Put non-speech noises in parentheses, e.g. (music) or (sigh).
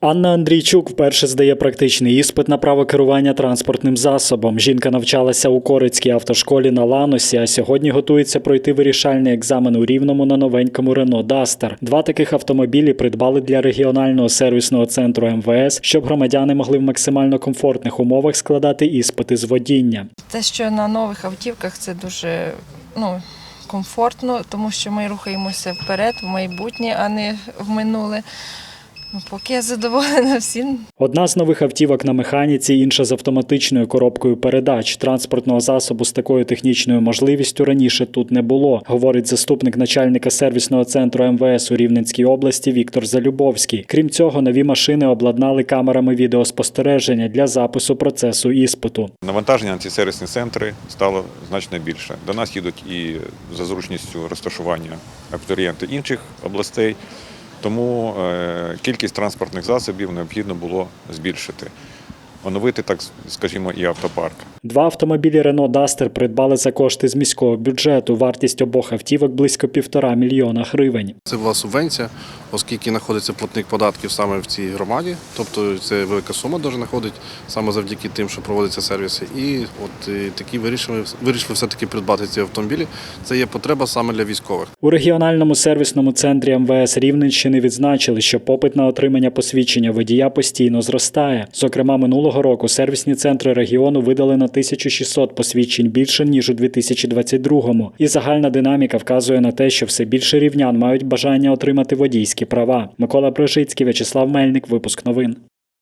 Анна Андрійчук вперше здає практичний іспит на право керування транспортним засобом. Жінка навчалася у Корицькій автошколі на Ланосі, а сьогодні готується пройти вирішальний екзамен у Рівному на новенькому Рено Дастер. Два таких автомобілі придбали для регіонального сервісного центру МВС, щоб громадяни могли в максимально комфортних умовах складати іспити з водіння. Те, що на нових автівках це дуже ну, комфортно, тому що ми рухаємося вперед, в майбутнє, а не в минуле. Ну, поки я задоволена (laughs) всім. Одна з нових автівок на механіці, інша з автоматичною коробкою передач. Транспортного засобу з такою технічною можливістю раніше тут не було, говорить заступник начальника сервісного центру МВС у Рівненській області Віктор Залюбовський. Крім цього, нові машини обладнали камерами відеоспостереження для запису процесу іспиту. Навантаження на ці сервісні центри стало значно більше. До нас їдуть і за зручністю розташування абітурієнти інших областей, тому е, кількість транспортних засобів необхідно було збільшити, оновити, так скажімо, і автопарк. Два автомобілі Renault Duster придбали за кошти з міського бюджету. Вартість обох автівок близько півтора мільйона гривень. Це була субвенція, оскільки знаходиться платник податків саме в цій громаді, тобто це велика сума дуже знаходить саме завдяки тим, що проводяться сервіси. І от е, такі вирішили, вирішили все-таки придбати ці автомобілі. Це є потреба саме для військових. У регіональному сервісному центрі МВС Рівненщини відзначили, що попит на отримання посвідчення водія постійно зростає. Зокрема, минулого року сервісні центри регіону видали на 1600 посвідчень більше ніж у 2022-му. І загальна динаміка вказує на те, що все більше рівнян мають бажання отримати водійські права. Микола Брожицький, В'ячеслав Мельник, випуск новин.